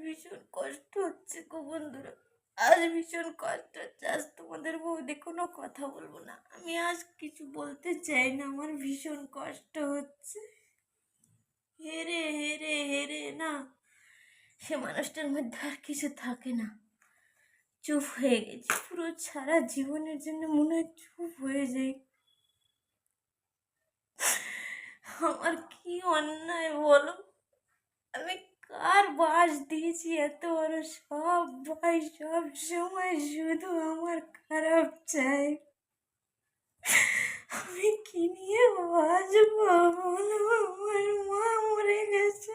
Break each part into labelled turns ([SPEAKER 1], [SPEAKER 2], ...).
[SPEAKER 1] ভীষণ কষ্ট হচ্ছে গো বন্ধুরা। আজ ভীষণ কষ্ট হচ্ছে। আজ তোমাদের বৌদি কোনো কথা বলব না। আমি আজ কিছু বলতে চাই না। আমার ভীষণ কষ্ট হচ্ছে। হেরে হেরে হেরে না। সে মানুষটার মধ্যে আর কিছু থাকে না। চুপ হয়ে গেছে। পুরো সারা জীবনের জন্য মনে হয় চুপ হয়ে যায় আমার কি অন্যায় বলো আমি কার বাস দিয়েছি এত বড় সব ভাই সব সময় শুধু আমার খারাপ চাই। আমি কি নিয়ে বাঁচবো আমার মা মরে গেছে।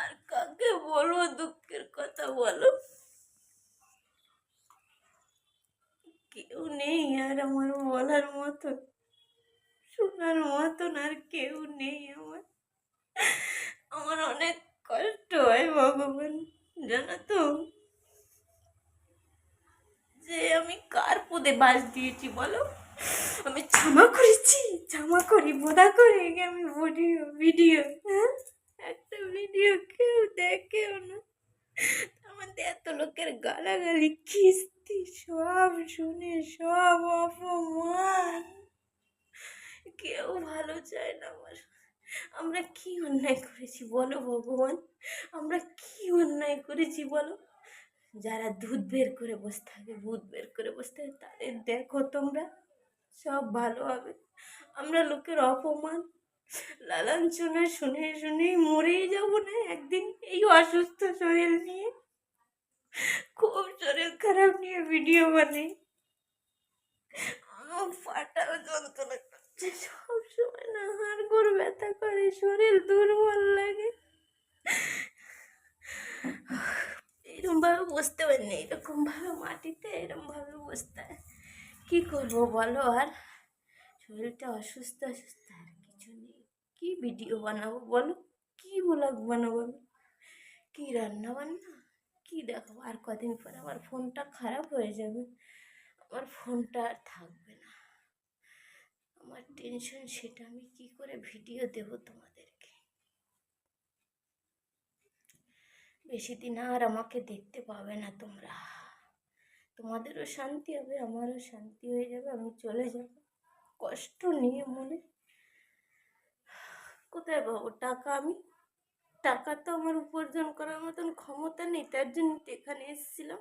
[SPEAKER 1] আর কাকে বলব দুঃখের কথা বলো? কেউ নেই আর আমার বলার মতো। শোনার মতন আর কেউ নেই আমার। আমার অনেক কষ্ট হয় ভগবান, জানো তো? যে আমি কার পদে বাস দিয়েছি বলো? আমি জামা করেছি জামা করি বোধা করে আমি ভিডিও ভিডিও হ্যাঁ? একটা ভিডিও কেউ দেখেও না। মধ্যে এত লোকের গালাগালি, কিস্তি, সব শুনে সব অপমান। কেউ ভালো চায় না আমার। আমরা কি অন্যায় করেছি বলো ভগবান? আমরা কি অন্যায় করেছি বলো? যারা দুধ বের করে বসে থাকে, দুধ বের করে বসে থাকে, তাদের দেখো তোমরা, সব ভালো হবে। আমরা লোকের অপমান। লালাঞ্ছনা শুনে শুনেই মরেই যাব না একদিন এই অসুস্থ শরীর নিয়ে। খুব শরীর খারাপ নিয়ে ভিডিও বানাই আমার ফাটাও যন্ত্রণা করছে সবসময় না হাড় গোড় ব্যথা করে, শরীর দুর্বল লাগে। এরকম ভাবে বসতে পারি না এরকম ভাবে মাটিতে এরকম ভাবে বসতে হয়। কী করব বলো আর? শরীরটা অসুস্থ অসুস্থ, আর কিছু নেই। কী ভিডিও বানাবো বলো? কী ব্লগ বানাবো কী রান্না বান্না? কী দেখাবো আর কদিন পর আমার ফোনটা খারাপ হয়ে যাবে। আমার ফোনটা আর থাকবে না। আমার টেনশন সেটা আমি কি করে ভিডিও দেব তোমাদেরকে? বেশি দিন আর আমাকে দেখতে পাবে না তোমরা। তোমাদেরও শান্তি হবে, আমারও শান্তি হয়ে যাবে, আমি চলে যাব। কষ্ট নিয়ে মনে। কোথায় পাবো? টাকা আমি? টাকা তো আমার উপার্জন করার মতন ক্ষমতা নেই, তার জন্য এখানে এসেছিলাম।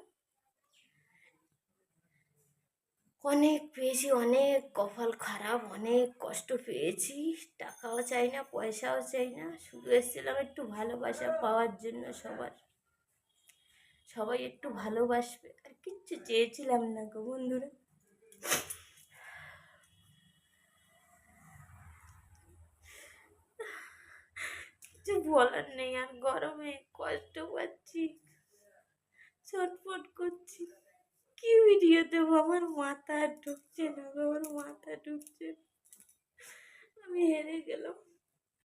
[SPEAKER 1] অনেক পেয়েছি, অনেক কপাল খারাপ, অনেক কষ্ট পেয়েছি। টাকাও চাই না, পয়সাও চাই না, শুধু এসেছিলাম একটু ভালোবাসা পাওয়ার জন্য সবার। সবাই একটু ভালোবাসবে, আর কিচ্ছু চেয়েছিলাম না গো বন্ধুরা। কিছু বলার নেই, আর গরমে কষ্ট পাচ্ছি, ছটফট করছি। কি ভিডিও দেবো? আমার মাথা ঢুকছে না আমার মাথা ঢুকছে। আমি হেরে গেলাম।